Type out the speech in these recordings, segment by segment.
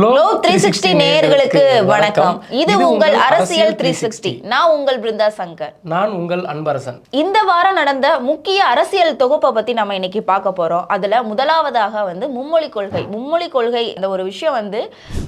Globe three sixty நேயர்களுக்கு வணக்கம். இது உங்கள் அரசியல் த்ரீ சிக்ஸ்டி நான் உங்கள் பிருந்தா சங்கர். நான் உங்கள் அன்பரசன். இந்த வாரம் நடந்த முக்கிய அரசியல் தொகுப்பை பத்தி நம்ம இன்னைக்கு பார்க்க போறோம். அதுல முதலாவதாக வந்து மும்மொழி கொள்கை. மும்மொழி கொள்கை இந்த ஒரு விஷயம் வந்து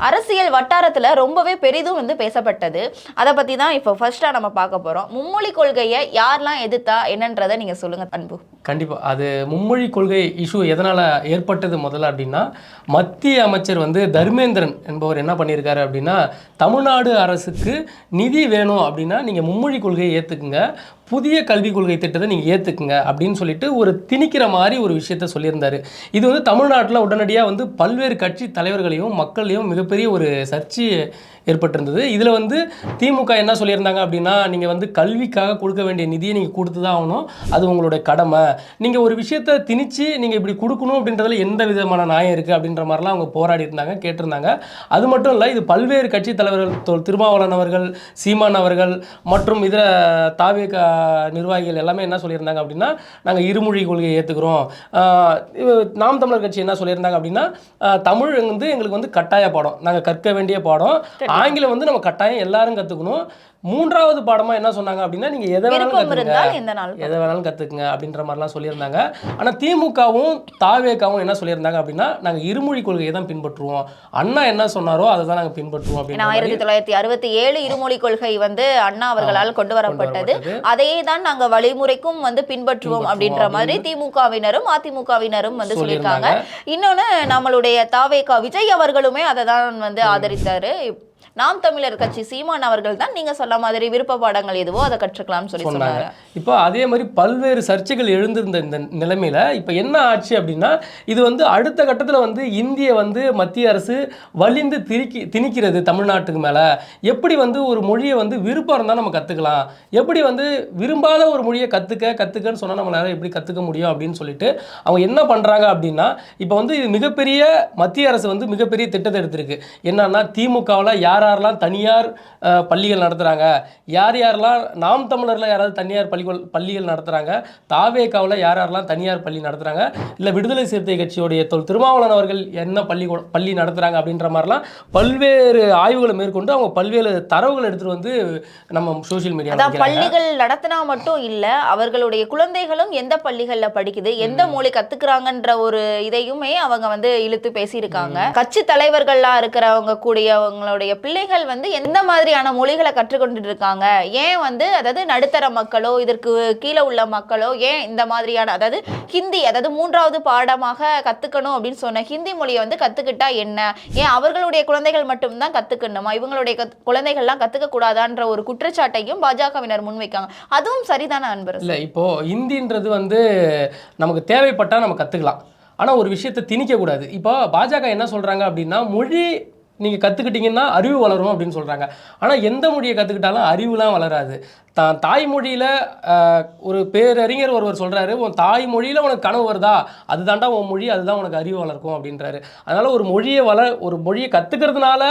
அரசியல் வட்டாரத்துல ரொம்பவே பெரிதும் வந்து பேசப்பட்டது. அதை பத்தி தான் இப்போ ஃபர்ஸ்டா நம்ம பார்க்க போறோம். மும்மொழி கொள்கையை யாரெல்லாம் எதிர்த்தா என்னன்றதை நீங்க சொல்லுங்க அன்பு. கண்டிப்பாக அது மும்மொழி கொள்கை இஷ்யூ எதனால் ஏற்பட்டது முதல்ல அப்படின்னா மத்திய அமைச்சர் வந்து தர்மேந்திரன் என்பவர் என்ன பண்ணியிருக்காரு அப்படின்னா தமிழ்நாடு அரசுக்கு நிதி வேணும் அப்படின்னா நீங்கள் மும்மொழி கொள்கையை ஏற்றுக்குங்க புதிய கல்விக் கொள்கை திட்டத்தை நீங்கள் ஏற்றுக்குங்க அப்படின்னு சொல்லிட்டு ஒரு திணிக்கிற மாதிரி ஒரு விஷயத்த சொல்லியிருந்தார். இது வந்து தமிழ்நாட்டில் உடனடியாக வந்து பல்வேறு கட்சி தலைவர்களையும் மக்களையும் மிகப்பெரிய ஒரு சர்ச்சை ஏற்பட்டிருந்தது. இதில் வந்து திமுக என்ன சொல்லியிருந்தாங்க அப்படின்னா நீங்கள் வந்து கல்விக்காக கொடுக்க வேண்டிய நிதியை நீங்கள் கொடுத்து தான் ஆகணும். அது உங்களுடைய கடமை. நீங்கள் ஒரு விஷயத்தை திணிச்சு நீங்கள் இப்படி கொடுக்கணும் அப்படின்றதுல எந்த விதமான நியாயம் இருக்குது அப்படின்ற மாதிரிலாம் அவங்க போராடி இருந்தாங்க கேட்டிருந்தாங்க. அது மட்டும் இல்லை இது பல்வேறு கட்சி தலைவர்கள் திருமாவளன் திருமாவளவன் அவர்கள் சீமான் அவர்கள் மற்றும் இதர தாவிய நிர்வாகிகள் எல்லாமே என்ன சொல்லியிருந்தாங்க அப்படின்னா நாங்கள் இருமொழி கொள்கையை ஏற்றுக்கிறோம் நாம் தமிழர் கட்சி என்ன சொல்லியிருந்தாங்க அப்படின்னா தமிழ் வந்து எங்களுக்கு வந்து கட்டாய பாடம். நாங்கள் கற்க வேண்டிய பாடம். ஆங்கிலம் வந்து நம்ம கட்டாயம் எல்லாரும் கற்றுக்கணும் மூன்றாவது பாடமாக என்ன சொன்னாங்க அப்படின்னா நீங்கள் எதை வேணாலும் எதை வேணாலும் கற்றுக்குங்க அப்படின்ற மாதிரிலாம் சொல்லியிருந்தாங்க. ஆனால் திமுகவும் தாவேக்காவும் என்ன சொல்லியிருந்தாங்க அப்படின்னா நாங்கள் இருமொழி கொள்கையை தான் பின்பற்றுவோம். அண்ணா என்ன சொன்னாரோ அதை தான் நாங்கள் பின்பற்றுவோம் ஏன்னா அப்படின்ற ஆயிரத்தி தொள்ளாயிரத்தி அறுபத்தி ஏழு இருமொழி கொள்கை வந்து அண்ணா அவர்களால் கொண்டு வரப்பட்டது. அதையே தான் நாங்க வழிமுறைக்கும் வந்து பின்பற்றுவோம் அப்படின்ற மாதிரி திமுகவினரும் அதிமுகவினரும் வந்து சொல்லியிருக்காங்க. இன்னொன்னு நம்மளுடைய தாவேகா விஜய் அவர்களுமே அதை தான் வந்து ஆதரித்தாரு. நாம் தமிழர் கட்சி சீமான் அவர்கள் தான் நீங்க சொன்ன மாதிரி விருப்ப பாடங்கள் எதுவோ அதை கற்றுக்கலாம்னு சொல்லி சொன்னாங்க. இப்போ அதே மாதிரி பல்வேறு சர்ச்சைகள் எழுந்திருந்த இந்த நிலைமையில இப்போ என்ன ஆச்சு அப்படின்னா இது வந்து அடுத்த கட்டத்தில் வந்து இந்திய வந்து மத்திய அரசு வலிந்து திணிக்கி திணிக்கிறது தமிழ்நாட்டுக்கு மேலே. எப்படி வந்து ஒரு மொழியை வந்து விருப்பம் இருந்தால் நம்ம கற்றுக்கலாம் எப்படி வந்து விரும்பாத ஒரு மொழியை கற்றுக்க கற்றுக்கன்னு சொன்னால் நம்மளால எப்படி கற்றுக்க முடியும் அப்படின்னு சொல்லிட்டு அவங்க என்ன பண்ணுறாங்க அப்படின்னா இப்போ வந்து இது மிகப்பெரிய மத்திய அரசு வந்து மிகப்பெரிய திட்டத்தை எடுத்திருக்கு. என்னன்னா திமுகவில் யார் யாரெல்லாம் தனியார் பள்ளிகள் நடத்துகிறாங்க யார் யாரெல்லாம் நாம் தமிழரில் யாராவது தனியார் பள்ளிகள் பள்ளிகள் நடத்துகிறாங்க தாவேக்காவில் யார் யாரெல்லாம் தனியார் பள்ளி நடத்துகிறாங்க இல்லை விடுதலை சிறுத்தை கட்சியுடைய தொல் திருமாவளவன் அவர்கள் என்ன பள்ளி பள்ளி நடத்துகிறாங்க அப்படின்ற மாதிரிலாம் பல்வேறு ஆய்வுகளை மேற்கொண்டு அவங்க பல்வேறு தரவுகள் எடுத்துகிட்டு வந்து நம்ம சோஷியல் அதான் மீடியாவில் பள்ளிகள் நடத்தினா மட்டும் இல்ல அவர்களுடைய குழந்தைகளும் எந்த பள்ளிகள்ல படிக்குது எந்த மொழி கத்துக்கிறாங்கன்ற ஒரு இதையுமே அவங்க வந்து இழுத்து பேசியிருக்காங்க. கட்சி தலைவர்களா இருக்கிறவங்க கூடியவங்களுடைய பிள்ளைகள் வந்து எந்த மாதிரியான மொழிகளை கற்றுக்கொண்டுட்டு இருக்காங்க ஏன் வந்து அதாவது நடுத்தர மக்களோ இதற்கு கீழே உள்ள மக்களோ ஏன் இந்த மாதிரியான அதாவது ஹிந்தி அதாவது மூன்றாவது பாடமாக கத்துக்கணும் அப்படின்னு சொன்ன ஹிந்தி மொழியை வந்து கத்துக்கிட்டா என்ன? ஏன் அவர்களுடைய குழந்தைகள் மட்டும்தான் கத்துக்கணுமா? இவங்களுடைய கத்- குழந்தைகள்லாம் கத்துக்க கூடாதான்ற ஒரு குற்றச்சாட்டையும் பாஜகவினர் முன்வைக்காங்க. அதுவும் சரிதான அன்பர் இல்லை இப்போ ஹிந்தின்றது வந்து நமக்கு தேவைப்பட்டால் நம்ம கற்றுக்கலாம் ஆனால் ஒரு விஷயத்தை திணிக்கக்கூடாது. இப்போ பாஜக என்ன சொல்கிறாங்க அப்படின்னா மொழி நீங்கள் கற்றுக்கிட்டீங்கன்னா அறிவு வளரும் அப்படின்னு சொல்கிறாங்க ஆனால் எந்த மொழியை கற்றுக்கிட்டாலும் அறிவுலாம் வளராது. தான் தாய்மொழியில் ஒரு பேரறிஞர் ஒருவர் சொல்கிறாரு உன் தாய்மொழியில் உனக்கு கனவு வருதா? அதுதான்டா உன் மொழி அதுதான் உனக்கு அறிவு வளர்க்கும் அப்படின்றாரு. அதனால் ஒரு மொழியை வள ஒரு மொழியை கற்றுக்கிறதுனால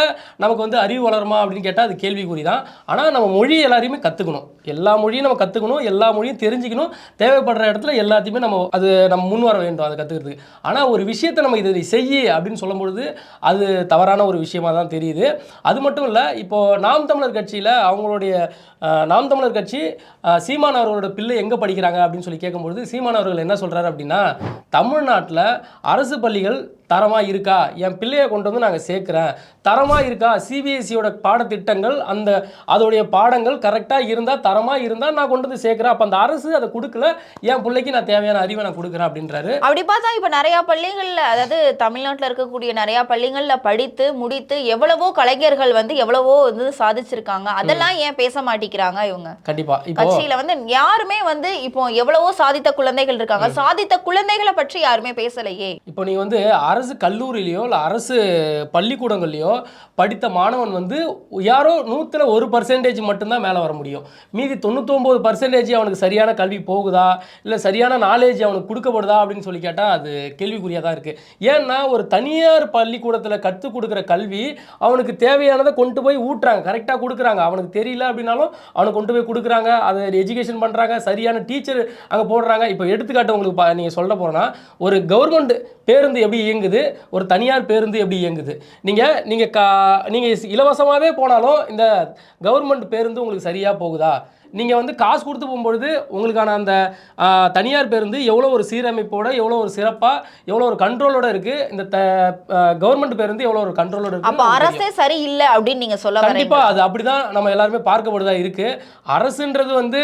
நமக்கு வந்து அறிவு வளருமா அப்படின்னு கேட்டால் அது கேள்விக்குறி தான் ஆனால் நம்ம மொழி எல்லாரையுமே கற்றுக்கணும் எல்லா மொழியும் நம்ம கற்றுக்கணும் எல்லா மொழியும் தெரிஞ்சுக்கணும். தேவைப்படுற இடத்துல எல்லாத்தையுமே நம்ம அது நம்ம முன் வர வேண்டும் அதை கற்றுக்கிறதுக்கு ஆனால் ஒரு விஷயத்தை நம்ம இதை செய்ய அப்படின்னு சொல்லும்பொழுது அது தவறான ஒரு விஷயமாக தான் தெரியுது. அது மட்டும் இல்லை இப்போது நாம் தமிழர் கட்சியில் அவங்களுடைய நாம் தமிழர் கட்சி சீமான் அவர்களோட பிள்ளை எங்கே படிக்கிறாங்க அப்படின்னு சொல்லி கேட்கும்பொழுது சீமான் அவர்கள் என்ன சொல்கிறாரு அப்படின்னா தமிழ்நாட்டில் அரசு பள்ளிகள் தரமாக இருக்கா? என் பிள்ளையை கொண்டு வந்து நாங்கள் சேர்க்குறேன். தரமாக இருக்கா? சிபிஎஸ்சியோட பாடத்திட்டங்கள் அந்த அதோடைய பாடங்கள் கரெக்டாக இருந்தால் தரமாக இருந்தால் நான் கொண்டு வந்து சேர்க்குறேன். அப்போ அந்த அரசு அதை கொடுக்கல. என் பிள்ளைக்கு நான் தேவையான அறிவை நான் கொடுக்குறேன் அப்படின்றாரு. அப்படி பார்த்தா இப்ப நிறைய பள்ளிகள்ல அதாவது தமிழ்நாட்டுல இருக்கக்கூடிய நிறைய பள்ளிகள்ல படித்து முடித்து எவ்வளவோ கலைஞர்கள் வந்து எவ்வளவோ வந்து சாதிச்சிருக்காங்க. அதெல்லாம் ஏன் பேச மாட்டேங்கிறாங்க இவங்க? கண்டிப்பாக கட்சியில வந்து யாருமே வந்து இப்போ எவ்வளவோ சாதித்த குழந்தைகள் இருக்காங்க. சாதித்த குழந்தைகளை பற்றி யாருமே பேசலையே. இப்போ நீ வந்து அரசு அரசு கல்லூரியிலையோ இல்லை அரசு பள்ளிக்கூடங்கள்லையோ படித்த மாணவன் வந்து யாரோ நூற்றில் ஒரு பர்சன்டேஜ் மட்டும்தான் மேலே வர முடியும். மீதி தொண்ணூத்தொம்பது பர்சன்டேஜ் அவனுக்கு சரியான கல்வி போகுதா? இல்லை சரியான நாலேஜ் அவனுக்கு கொடுக்கப்படுதா? அப்படின்னு சொல்லி கேட்டால் அது கேள்விக்குறியாக தான் இருக்குது ஏன்னா ஒரு தனியார் பள்ளிக்கூடத்தில் கற்றுக் கொடுக்குற கல்வி அவனுக்கு தேவையானதை கொண்டு போய் ஊட்டுறாங்க. கரெக்டாக கொடுக்குறாங்க. அவனுக்கு தெரியல அப்படின்னாலும் அவனுக்கு கொண்டு போய் கொடுக்குறாங்க. அதை எஜுகேஷன் பண்ணுறாங்க சரியான டீச்சர் அங்கே போடுறாங்க. இப்போ எடுத்துக்காட்டு உங்களுக்கு நீங்கள் சொல்ல போகிறோன்னா ஒரு கவர்மெண்ட் பேருந்து எப்படி இயங்குது? ஒரு தனியார் பேருந்து எப்படி இயங்குது? நீங்கள் நீங்கள் கா நீங்கள் இலவசமாகவே போனாலும் இந்த கவர்மெண்ட் பேருந்து உங்களுக்கு சரியாக போகுதா? நீங்கள் வந்து காசு கொடுத்து போகும்பொழுது உங்களுக்கான அந்த தனியார் பேருந்து எவ்வளோ ஒரு சீரமைப்போட எவ்வளோ ஒரு சிறப்பாக எவ்வளோ ஒரு கண்ட்ரோலோட இருக்குது இந்த கவர்மெண்ட் பேருந்து எவ்வளோ ஒரு கண்ட்ரோலோட அப்ப இருக்குது அரசே சரியில்லை அப்படின்னு நீங்க சொல்ல வரீங்க. கண்டிப்பா அது அப்படிதான் நம்ம எல்லாருமே பார்க்கப்படுதா இருக்கு. அரசுன்றது வந்து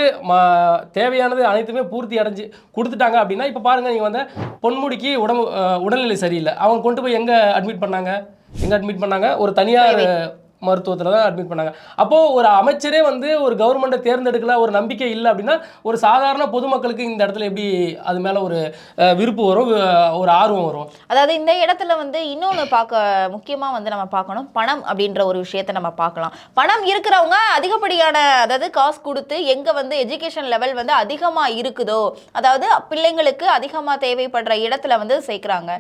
தேவையானது அனைத்துமே பூர்த்தி அடைஞ்சு கொடுத்துட்டாங்க அப்படின்னா இப்போ பாருங்க நீங்க வந்து பொன்முடிக்கு உடம்பு உடல்நிலை சரியில்லை. அவங்க கொண்டு போய் எங்க அட்மிட் பண்ணாங்க? எங்க அட்மிட் பண்ணாங்க? ஒரு தனியார் மருத்துவத்தில் தான் அட்மிட் பண்ணாங்க. அப்போ ஒரு அமைச்சரே வந்து ஒரு கவர்மெண்ட்டை தேர்ந்தெடுக்கல ஒரு நம்பிக்கை இல்லை அப்படின்னா ஒரு சாதாரண பொதுமக்களுக்கு இந்த இடத்துல எப்படி அது மேல ஒரு விருப்பு வரும் ஒரு ஆர்வம் வரும்? அதாவது இந்த இடத்துல வந்து இன்னொன்று பார்க்க முக்கியமாக வந்து நம்ம பார்க்கணும் பணம் அப்படின்ற ஒரு விஷயத்தை நம்ம பார்க்கலாம். பணம் இருக்கிறவங்க அதிகப்படியான அதாவது காசு கொடுத்து எங்கே வந்து எஜுகேஷன் லெவல் வந்து அதிகமாக இருக்குதோ அதாவது பிள்ளைங்களுக்கு அதிகமாக தேவைப்படுற இடத்துல வந்து சேர்க்குறாங்க.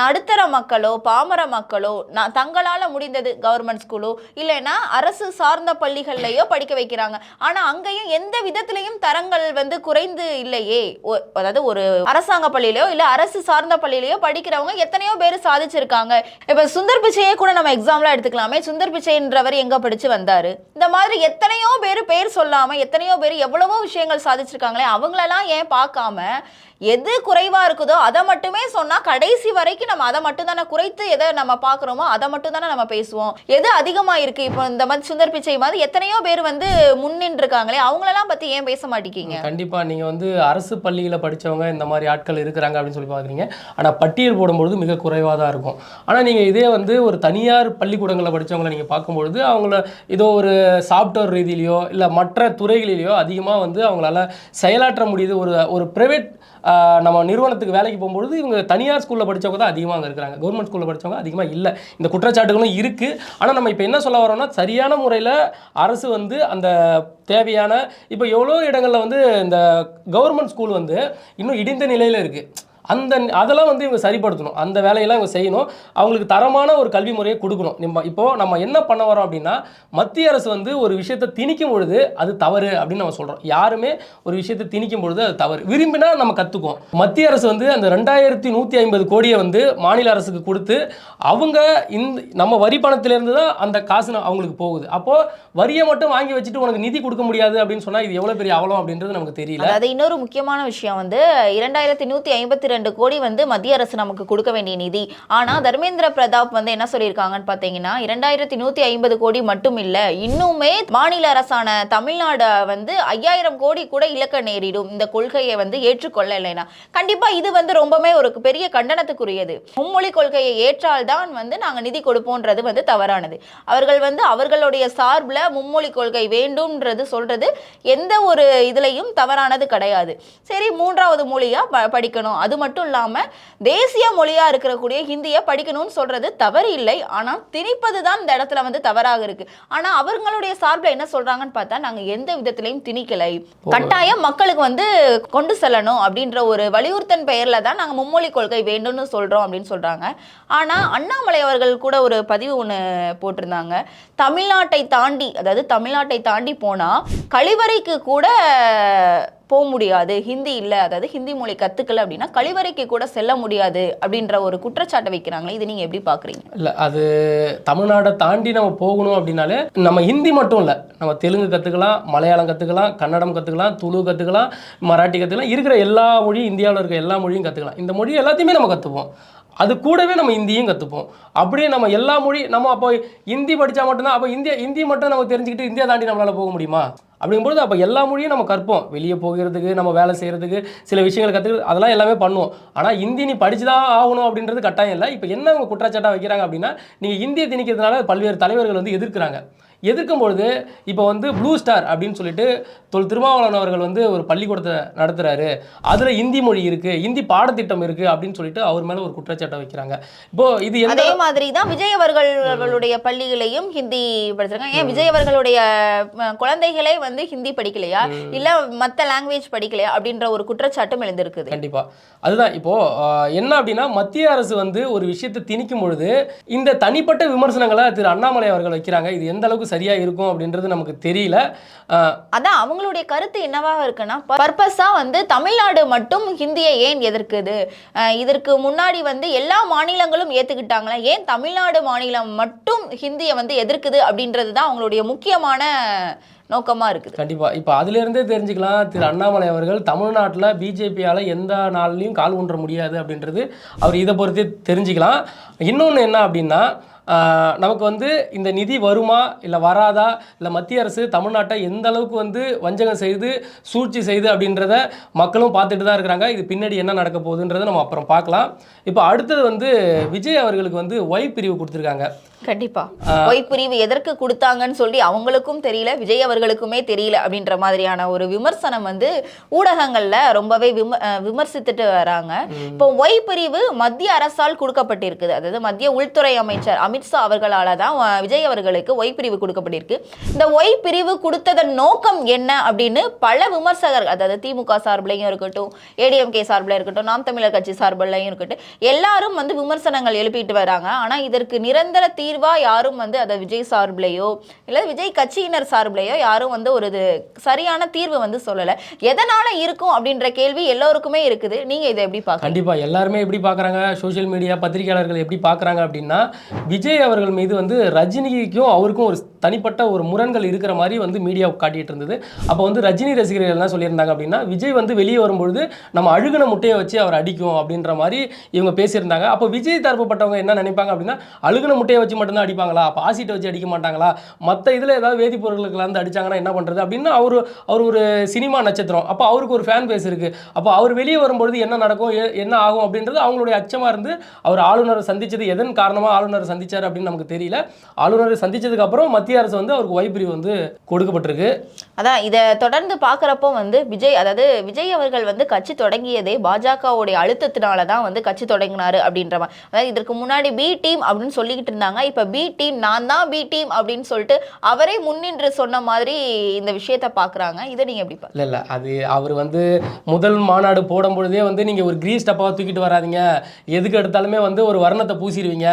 நடுத்தர மக்களோ பாமர மக்களோ நான் தங்களால் முடிந்தது கவர்மெண்ட் ஸ்கூலோ இல்லைன்னா அரசு சார்ந்த பள்ளிகள்லையோ படிக்க வைக்கிறாங்க. ஆனால் அங்கேயும் எந்த விதத்திலையும் தரங்கள் வந்து குறைந்து இல்லையே. அதாவது ஒரு அரசாங்க பள்ளியிலையோ இல்லை அரசு சார்ந்த பள்ளியிலையோ படிக்கிறவங்க எத்தனையோ பேர் சாதிச்சிருக்காங்க. இப்போ சுந்தர் பிச்சையே கூட நம்ம எக்ஸாம்லாம் எடுத்துக்கலாமே. சுந்தர் பிச்சைன்றவர் எங்க படிச்சு வந்தாரு? இந்த மாதிரி எத்தனையோ பேர் பேர் சொல்லாம எத்தனையோ பேர் எவ்வளவோ விஷயங்கள் சாதிச்சிருக்காங்களே அவங்களெல்லாம் ஏன் பார்க்காம எது குறைவாக இருக்குதோ அதை மட்டுமே சொன்னால் கடைசி வரைக்கும் நம்ம அதை மட்டும் தானே குறைத்து எதை நம்ம பார்க்குறோமோ அதை மட்டும் தானே நம்ம பேசுவோம். எது அதிகமாக இருக்குது இப்போ இந்த மாதிரி சுந்தர் பிச்சை மாதிரி எத்தனையோ பேர் வந்து முன்னின்று இருக்காங்களே அவங்களெல்லாம் பற்றி ஏன் பேச மாட்டேங்கிங்க கண்டிப்பாக நீங்கள் வந்து அரசு பள்ளியில் படிச்சவங்க இந்த மாதிரி ஆட்கள் இருக்கிறாங்க அப்படின்னு சொல்லி பார்க்குறீங்க. ஆனால் பட்டியல் போடும்பொழுது மிக குறைவாக தான் இருக்கும். ஆனால் நீங்கள் இதே வந்து ஒரு தனியார் பள்ளிக்கூடங்களில் படிச்சவங்களை நீங்கள் பார்க்கும்பொழுது அவங்கள ஏதோ ஒரு சாஃப்ட்வேர் ரீதியிலையோ இல்லை மற்ற துறைகளிலேயோ அதிகமாக வந்து அவங்களால செயலாற்ற முடியுது. ஒரு ஒரு பிரைவேட் நம்ம நிறுவனத்துக்கு வேலைக்கு போகும்பொழுது இவங்க தனியார் ஸ்கூலில் படிச்சவங்க தான் அதிகமாக அங்கே இருக்கிறாங்க. கவர்மெண்ட் ஸ்கூலில் படிச்சவங்க அதிகமாக இல்லை. இந்த குற்றச்சாட்டுகளும் இருக்குது ஆனால் நம்ம இப்போ என்ன சொல்ல வரோம்னா சரியான முறையில் அரசு வந்து அந்த தேவையான இப்போ எவ்வளோ இடங்களில் வந்து இந்த கவர்மெண்ட் ஸ்கூல் வந்து இன்னும் இடிந்த நிலையில் இருக்குது அந்த அதெல்லாம் வந்து இவங்க சரிப்படுத்தணும். அந்த வேலையெல்லாம் இவங்க செய்யணும். அவங்களுக்கு தரமான ஒரு கல்வி முறையை கொடுக்கணும். நம்ம இப்போ நம்ம என்ன பண்ண வரோம் அப்படின்னா மத்திய அரசு வந்து ஒரு விஷயத்தை திணிக்கும் பொழுது அது தவறு அப்படின்னு நம்ம சொல்கிறோம் யாருமே ஒரு விஷயத்தை திணிக்கும் பொழுது அது தவறு. விரும்பினா நம்ம கற்றுக்குவோம் மத்திய அரசு வந்து அந்த ரெண்டாயிரத்தி நூற்றி ஐம்பது கோடியை வந்து மாநில அரசுக்கு கொடுத்து அவங்க இந்த நம்ம வரி பணத்திலேருந்து தான் அந்த காசு அவங்களுக்கு போகுது. அப்போது வரியை மட்டும் வாங்கி வச்சுட்டு உனக்கு நிதி கொடுக்க முடியாது அப்படின்னு சொன்னால் இது எவ்வளோ பெரிய அவலம் அப்படின்றது நமக்கு தெரியல. அது இன்னொரு முக்கியமான விஷயம் வந்து இரண்டாயிரத்தி நூற்றி ஐம்பத்தி ரெண்டு கோடி வந்து மத்திய அரசு நமக்கு கொடுக்க வேண்டிய நிதி. ஆனால் தர்மேந்திர பிரதாப் வந்து என்ன சொல்லியிருக்காங்கன்னு பார்த்தீங்கன்னா இரண்டாயிரத்தி நூத்தி ஐம்பது கோடி மட்டும் இல்லை இன்னுமே மாநில அரசான தமிழ்நாடு வந்து ஐயாயிரம் கோடி கூட இலக்க நேரிடும். இந்த கொள்கையை வந்து ஏற்றுக்கொள்ள இல்லைன்னா. கண்டிப்பாக இது வந்து ரொம்பவே ஒரு பெரிய கண்டனத்துக்குரியது. மும்மொழி கொள்கையை ஏற்றால்தான் வந்து நாங்கள் நிதி கொடுப்போன்றது வந்து தவறானது. அவர்கள் வந்து அவர்களுடைய சார்பில் மும்மொழி கொள்கை வேண்டும்ன்றது சொல்றது எந்த ஒரு இதுலையும் தவறானது கிடையாது. சரி மூன்றாவது மொழியாக ப- படிக்கணும். அது மட்டும் இல்லாம தேசிய மொழியா இருக்கக்கூடிய ஹிந்தியை படிக்கணும்னு சொல்றது தவறு இல்லை. ஆனா திணிப்பது தான் இந்த இடத்துல வந்து தவறாக இருக்கு. ஆனா அவர்களுடைய சார்பில் என்ன சொல்றாங்கன்னு பார்த்தா நாங்க எந்த விதத்திலையும் திணிக்கலை. கட்டாயம் மக்களுக்கு வந்து கொண்டு செல்லணும் அப்படின்ற ஒரு வலியுறுத்தன் பெயர்ல தான் நாங்க மும்மொழி கொள்கை வேண்டும்னு சொல்றோம் அப்படின்னு சொல்றாங்க. ஆனா அண்ணாமலை அவர்கள் கூட ஒரு பதிவு ஒன்று போட்டிருந்தாங்க. தமிழ்நாட்டை தாண்டி அதாவது தமிழ்நாட்டை தாண்டி போனா கழிவறைக்கு கூட போக முடியாது. ஹிந்தி இல்லை. அதாவது ஹிந்தி மொழி கற்றுக்கல அப்படின்னா கழிவறைக்கு கூட செல்ல முடியாது அப்படின்ற ஒரு குற்றச்சாட்டை வைக்கிறாங்களே இது நீங்கள் எப்படி பார்க்குறீங்க? இல்லை அது தமிழ்நாடை தாண்டி நம்ம போகணும் அப்படின்னாலே நம்ம ஹிந்தி மட்டும் இல்லை. நம்ம தெலுங்கு கற்றுக்கலாம் மலையாளம் கற்றுக்கலாம் கன்னடம் கற்றுக்கலாம் துளு கற்றுக்கலாம் மராட்டி கற்றுக்கலாம் இருக்கிற எல்லா மொழியும் இந்தியாவில் இருக்கிற எல்லா மொழியும் கற்றுக்கலாம் இந்த மொழி எல்லாத்தையுமே நம்ம கற்றுப்போம் அது கூடவே நம்ம ஹிந்தியும் கற்றுப்போம் அப்படியே நம்ம எல்லா மொழி நம்ம அப்போ ஹிந்தி படித்தா மட்டும்தான் அப்போ இந்தியா ஹிந்தி மட்டும் நம்ம தெரிஞ்சுக்கிட்டு இந்தியா தாண்டி நம்மளால் போக முடியுமா? அப்படிங்கும்போது அப்போ எல்லா மொழியும் நம்ம கற்போம். வெளியே போகிறதுக்கு நம்ம வேலை செய்கிறதுக்கு சில விஷயங்கள் கற்றுக்கிறது அதெல்லாம் எல்லாமே பண்ணுவோம். ஆனால் ஹிந்தி நீ படிச்சு தான் ஆகணும் அப்படின்றது கட்டாயம் இல்லை. இப்போ என்ன அவங்க குற்றச்சாட்டாக வைக்கிறாங்க அப்படின்னா நீங்கள் இந்தியை திணிக்கிறதுனால பல்வேறு தலைவர்கள் வந்து எதிர்க்கிறாங்க. எதிர்க்கும் பொழுது இப்போ வந்து ப்ளூ ஸ்டார் அப்படின்னு சொல்லிட்டு தொல் திருமாவளவன் அவர்கள் வந்து ஒரு பள்ளிக்கூடத்தை நடத்துறாரு. அதுல இந்தி மொழி இருக்கு இந்தி பாடத்திட்டம் இருக்கு அப்படின்னு சொல்லிட்டு அவர் மேல ஒரு குற்றச்சாட்டை வைக்கிறாங்க. இப்போ இது அதே மாதிரி தான் விஜய் அவர்கள் அவர்களுடைய பள்ளிகளையும் ஹிந்தி படிச்சிருக்காங்க. ஏன் விஜய் அவர்களுடைய குழந்தைகளே வந்து ஹிந்தி படிக்கலையா? இல்ல மத்த லாங்குவேஜ் படிக்கலையா? அப்படின்ற ஒரு குற்றச்சாட்டும் எழுந்திருக்குது. கண்டிப்பா. அதுதான் இப்போ ஆஹ், என்ன அப்படின்னா மத்திய அரசு வந்து ஒரு விஷயத்தை திணிக்கும் பொழுது இந்த தனிப்பட்ட விமர்சனங்களை திரு அண்ணாமலை அவர்கள் வைக்கிறாங்க. இது எந்த அளவுக்கு சரியா இருக்கும் அப்படின்றது நமக்கு தெரியல. அதான் அவங்களுடைய கருத்து என்னவாக இருக்குன்னா பர்பஸா வந்து தமிழ்நாடு மட்டும் ஹிந்தியை ஏன் எதிர்க்குது? இதற்கு முன்னாடி வந்து எல்லா மாநிலங்களும் ஏத்துக்கிட்டாங்களா? ஏன் தமிழ்நாடு மாநிலம் மட்டும் ஹிந்தியை வந்து எதிர்க்குது அப்படின்றது தான் அவங்களுடைய முக்கியமான நோக்கமா இருக்குது. கண்டிப்பா. இப்போ அதுல இருந்தே தெரிஞ்சுக்கலாம் திரு அண்ணாமலை அவர்கள் தமிழ்நாட்டில் பிஜேபியால எந்த நாள்லையும் கால் ஊன்ற முடியாது அப்படின்றது அவர் இதை பொறுத்தே தெரிஞ்சுக்கலாம். இன்னொன்று என்ன அப்படின்னா நமக்கு வந்து இந்த நிதி வருமா இல்லை வராதா? இல்லை மத்திய அரசு தமிழ்நாட்டை எந்த அளவுக்கு வந்து வஞ்சகம் செய்து சூழ்ச்சி செய்து அப்படின்றத மக்களும் பார்த்துட்டு தான் இருக்கிறாங்க. இது பின்னாடி என்ன நடக்க போகுதுன்றதை நம்ம அப்புறம் பார்க்கலாம். இப்போ அடுத்தது வந்து விஜய் அவர்களுக்கு வந்து ஒய் பிரிவு கொடுத்துருக்காங்க. கண்டிப்பா. பொய் பிரிவு எதற்கு கொடுத்தாங்கன்னு சொல்லி அவங்களுக்கும் தெரியல விஜய் அவர்களுக்குமே தெரியல அப்படின்ற மாதிரியான ஒரு விமர்சனம் வந்து ஊடகங்கள்ல ரொம்பவே விம விமர்சித்துட்டு வராங்க. இப்போ ஒய் பிரிவு மத்திய அரசால் கொடுக்கப்பட்டிருக்குது. அதாவது மத்திய உள்துறை அமைச்சர் அமித்ஷா அவர்களால தான் விஜய் அவர்களுக்கு ஒய் பிரிவு கொடுக்கப்பட்டிருக்கு. இந்த ஒய் பிரிவு கொடுத்ததன் நோக்கம் என்ன அப்படின்னு பல விமர்சகர்கள் அதாவது திமுக சார்பிலையும் இருக்கட்டும் ஏடிஎம்கே சார்பில் இருக்கட்டும் நாம் தமிழர் கட்சி சார்பிலையும் இருக்கட்டும் எல்லாரும் வந்து விமர்சனங்கள் எழுப்பிட்டு வராங்க. ஆனா இதற்கு நிரந்தர தீர்வாக யாரும் வந்து அதை விஜய் சார்பிலையோ இல்லை விஜய் கட்சியினர் சார்பிலையோ யாரும் வந்து ஒரு இது சரியான தீர்வு வந்து சொல்லலை. எதனால இருக்கும் அப்படின்ற கேள்வி எல்லோருக்குமே இருக்குது. நீங்கள் இதை எப்படி பார்க்க கண்டிப்பாக எல்லாருமே எப்படி பார்க்குறாங்க சோஷியல் மீடியா பத்திரிகையாளர்கள் எப்படி பார்க்குறாங்க அப்படின்னா விஜய் அவர்கள் மீது வந்து ரஜினிக்கும் அவருக்கும் ஒரு தனிப்பட்ட ஒரு முரண்கள் இருக்கிற மாதிரி வந்து மீடியா காட்டிகிட்டு இருந்தது. அப்போ வந்து ரஜினி ரசிகர்கள் என்ன சொல்லியிருந்தாங்க அப்படின்னா விஜய் வந்து வெளியே வரும்பொழுது நம்ம அழுகுன முட்டையை வச்சு அவர் அடிக்கும் அப்படின்ற மாதிரி இவங்க பேசியிருந்தாங்க. அப்போ விஜய் தரப்புப்பட்டவங்க என்ன நினைப்பாங்க அப்படின்னா அழுகின முட்டையை வச்சு மட்டும்தான் அடிப்பாங்களா? அப்போ ஆசிட்டை வச்சு அடிக்க மாட்டாங்களா? மற்ற இதில் ஏதாவது வேதிப்பொருட்களுக்கு வந்து அடிச்சாங்கன்னா என்ன பண்ணுறது அப்படின்னு அவர் அவர் ஒரு சினிமா நட்சத்திரம். அப்போ அவருக்கு ஒரு ஃபேன் பேஸ் இருக்குது அப்போ அவர் வெளியே வரும்பொழுது என்ன நடக்கும்? என்ன ஆகும்? அப்படின்றது அவங்களுடைய அச்சமாக இருந்து அவர் ஆளுநரை சந்தித்தது எதன் காரணமாக ஆளுநரை சந்திச்சார் அப்படின்னு நமக்கு தெரியல. ஆளுநரை சந்தித்ததுக்கப்புறம் மத்திய அரசு வந்து அவருக்கு வைப்பிரிவு வந்து கொடுக்கப்பட்டிருக்கு. அதான் இதை தொடர்ந்து பார்க்குறப்போ வந்து விஜய் அதாவது விஜய் அவர்கள் வந்து கட்சி தொடங்கியதே பாஜகவுடைய அழுத்தத்தினால தான் வந்து கட்சி தொடங்கினார் அப்படின்ற மாதிரி அதாவது இதற்கு முன்னாடி பி டீம் அப்படின்னு சொல்லிக்கிட்டு இருந்தாங்க. இப்போ பி டீம் நான் தான் பி டீம் அப்படின்னு சொல்லிட்டு அவரே முன்னின்று சொன்ன மாதிரி இந்த விஷயத்தை பார்க்குறாங்க இதை நீங்கள் எப்படி இல்லை இல்லை. அது அவர் வந்து முதல் மாநாடு போடும் பொழுதே வந்து நீங்கள் ஒரு கிரீஸ் டப்பாவை தூக்கிட்டு வராதீங்க. எதுக்கு எடுத்தாலுமே வந்து ஒரு வர்ணத்தை பூசிடுவீங்க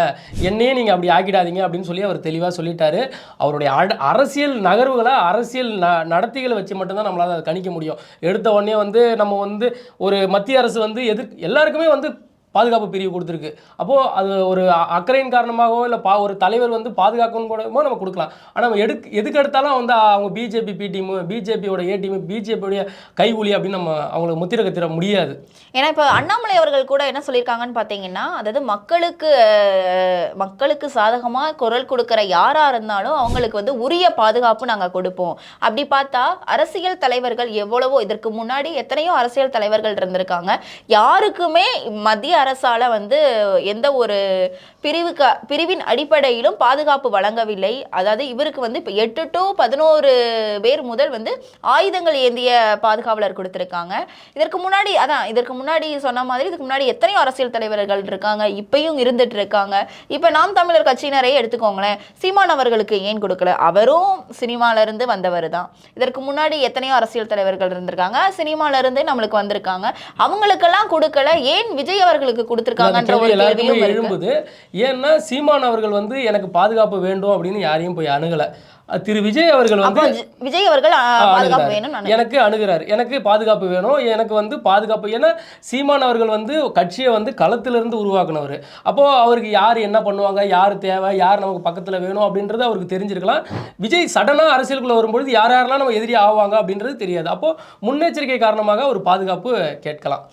என்னையே நீங்கள் அப்படி ஆக்கிடாதீங்க அப்படின்னு சொல்லி அவர் தெளிவாக சொல்லிட்டாரு. அவருடைய அரசியல் நகர்வுகளை அரசியல் ந நடத்திகளை வச்சு மட்டும்தான் நம்மளால் அதை கணிக்க முடியும். எடுத்த உடனே வந்து நம்ம வந்து ஒரு மத்திய அரசு வந்து எதிர் எல்லாருக்குமே வந்து பாதுகாப்பு பிரிவு கொடுத்துருக்கு. அப்போது அது ஒரு அக்கறையின் காரணமாகவோ இல்லை பா ஒரு தலைவர் வந்து பாதுகாக்கணும் கூடமோ நம்ம கொடுக்கலாம். ஆனால் நம்ம எதுக்கு எடுத்தாலும் வந்து அவங்க பிஜேபி பி டீமு பிஜேபியோட ஏ டீமு பிஜேபியோடைய கைகூலி அப்படின்னு நம்ம அவங்களுக்கு முத்திர கத்திர முடியாது. ஏன்னா இப்போ அண்ணாமலை அவர்கள் கூட என்ன சொல்லியிருக்காங்கன்னு பார்த்தீங்கன்னா அதாவது மக்களுக்கு மக்களுக்கு சாதகமாக குரல் கொடுக்குற யாராக இருந்தாலும் அவங்களுக்கு வந்து உரிய பாதுகாப்பு நாங்கள் கொடுப்போம். அப்படி பார்த்தா அரசியல் தலைவர்கள் எவ்வளவோ இதற்கு முன்னாடி எத்தனையோ அரசியல் தலைவர்கள் இருந்திருக்காங்க. யாருக்குமே மத்திய அரசால வந்து எந்த ஒரு பிரிவுக்கு பிரிவின் அடிப்படையிலும் பாதுகாப்பு வழங்கவில்லை. அதாவது இவருக்கு வந்து இப்போ எட்டு டு பதினோரு பேர் முதல் வந்து ஆயுதங்கள் ஏந்திய பாதுகாவலர் கொடுத்துருக்காங்க. இதற்கு முன்னாடி அதான் இதற்கு முன்னாடி சொன்ன மாதிரி இதுக்கு முன்னாடி எத்தனையோ அரசியல் தலைவர்கள் இருக்காங்க இப்பயும் இருந்துட்டு இருக்காங்க. இப்போ நாம் தமிழர் கட்சியினரே எடுத்துக்கோங்களேன் சீமான் அவர்களுக்கு ஏன் கொடுக்கல? அவரும் சினிமால இருந்து வந்தவர் தான். இதற்கு முன்னாடி எத்தனையோ அரசியல் தலைவர்கள் இருந்திருக்காங்க சினிமால இருந்தே நம்மளுக்கு வந்திருக்காங்க. அவங்களுக்கெல்லாம் கொடுக்கல ஏன் விஜய் அவர்களுக்கு அந்த கொடுத்துருக்காங்கன்ற ஒரு எல்லாருக்குமே எழும்புது. ஏன்னா சீமான் அவர்கள் வந்து எனக்கு பாதுகாப்பு வேண்டும் அப்படின்னு யாரையும் போய் அணுகலை. திரு விஜய் அவர்கள் வந்து விஜய் அவர்கள் பாதுகாப்பு. வேணும் எனக்கு அணுகிறார். எனக்கு பாதுகாப்பு வேணும். எனக்கு வந்து பாதுகாப்பு ஏன்னா சீமான் அவர்கள் வந்து கட்சியை வந்து களத்திலிருந்து உருவாக்குனவர். அப்போ அவருக்கு யார் என்ன பண்ணுவாங்க யார் தேவை யார் நமக்கு பக்கத்துல வேணும் அப்படின்றது அவருக்கு தெரிஞ்சிருக்கலாம். விஜய் சடனா அரசியலுக்குள்ள வரும்பொழுது யார் யாரெல்லாம் நம்ம எதிரி ஆவாங்க அப்படின்றது தெரியாது. அப்போ முன்னெச்சரிக்கை காரணமாக ஒரு பாதுகாப்பு கேட்கலாம்.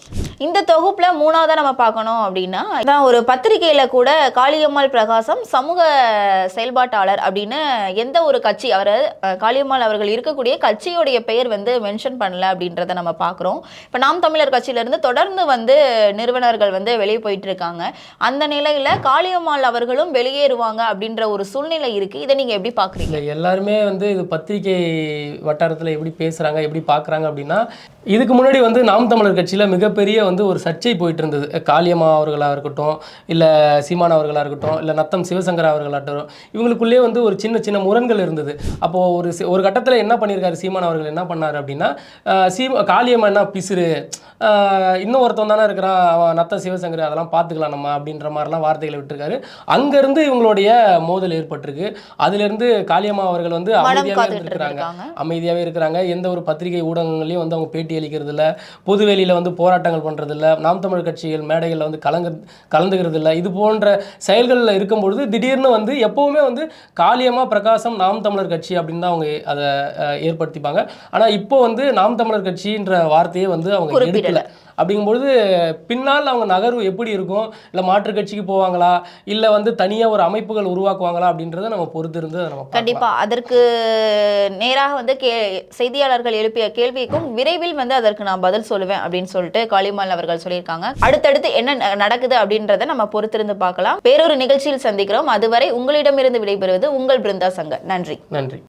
இந்த தொகுப்பில் மூணாவதாக நம்ம பார்க்கணும் அப்படின்னா இதான் ஒரு பத்திரிகையில் கூட காளியம்மாள் பிரகாசம் சமூக செயல்பாட்டாளர் அப்படின்னு எந்த ஒரு கட்சி அவர் காளியம்மாள் அவர்கள் இருக்கக்கூடிய கட்சியுடைய பெயர் வந்து மென்ஷன் பண்ணல அப்படின்றத நம்ம பார்க்குறோம். இப்போ நாம் தமிழர் கட்சியிலேருந்து தொடர்ந்து வந்து நிறுவனர்கள் வந்து வெளியே போயிட்டு இருக்காங்க. அந்த நிலையில் காளியம்மாள் அவர்களும் வெளியேறுவாங்க அப்படின்ற ஒரு சூழ்நிலை இருக்குது இதை நீங்கள் எப்படி பார்க்குறீங்க? எல்லாருமே வந்து இது பத்திரிகை வட்டாரத்தில் எப்படி பேசுகிறாங்க எப்படி பார்க்குறாங்க அப்படின்னா இதுக்கு முன்னாடி வந்து நாம் தமிழர் கட்சியில் மிகப்பெரிய வந்து ஒரு சர்ச்சை போயிட்டு இருந்தது காளியம்மா அவர்களாக இருக்கட்டும் இல்லை சீமான் அவர்களாக இருக்கட்டும் இல்லை நத்தம் சிவசங்கர் அவர்களாகட்டும் இவங்களுக்குள்ளேயே வந்து ஒரு சின்ன சின்ன முரண்கள் இருந்தது. அப்போது ஒரு ஒரு கட்டத்தில் என்ன பண்ணியிருக்காரு? சீமான் அவர்கள் என்ன பண்ணார் அப்படின்னா சீ காளியம்மா என்ன பிசுறு இன்னும் ஒருத்தன் தானே இருக்கிறான் அவன் நத்த சிவசங்கர் அதெல்லாம் பார்த்துக்கலாம் நம்ம அப்படின்ற மாதிரிலாம் வார்த்தைகளை விட்டுருக்காரு. அங்கேருந்து இவங்களுடைய மோதல் ஏற்பட்டிருக்கு. அதிலிருந்து காளியம்மா அவர்கள் வந்து அமைதியாகவே இருக்காங்க அமைதியாகவே இருக்கிறாங்க. எந்த ஒரு பத்திரிகை ஊடகங்களையும் வந்து அவங்க பேட்டி அளிக்கிறது இல்ல பொதுவெளியில் வந்து போராட்டங்கள் பண்ணுறது இல்ல நாம் தமிழ் கட்சிகள் மேடைகளில் வந்து கலங்க கலந்துக்கிறது இல்ல இது போன்ற செயல்களில் இருக்கும்பொழுது திடீர்னு வந்து எப்போவுமே வந்து காளியம்மா பிரகாசம் நாம் தமிழர் கட்சி அப்படின்னு தான் அவங்க அதை ஏற்படுத்திப்பாங்க. ஆனால் இப்போ வந்து நாம் தமிழர் கட்சின்ற வார்த்தையே வந்து அவங்க குறிப்பிடல. எடுக்கல அப்படிங்கும்பொழுது பின்னால் அவங்க நகர்வு எப்படி இருக்கும்? இல்லை மாற்று கட்சிக்கு போவாங்களா? இல்லை வந்து தனியாக ஒரு அமைப்புகள் உருவாக்குவாங்களா? அப்படின்றத நம்ம பொறுத்து இருந்து நம்ம பார்க்கலாம். கண்டிப்பா. அதற்கு நேராக வந்து கே செய்தியாளர்கள் எழுப்பிய கேள்விக்கும் விரைவில் வந்து அதற்கு நான் பதில் சொல்லுவேன் அப்படின்னு சொல்லிட்டு காளிமால் அவர்கள் சொல்லியிருக்காங்க. அடுத்தடுத்து என்ன நடக்குது அப்படின்றத நம்ம பொறுத்திருந்து பார்க்கலாம். வேறொரு நிகழ்ச்சியில் சந்திக்கிறோம். அதுவரை உங்களிடமிருந்து விடைபெறுவது உங்கள் பிருந்தா சங்கர். நன்றி. நன்றி.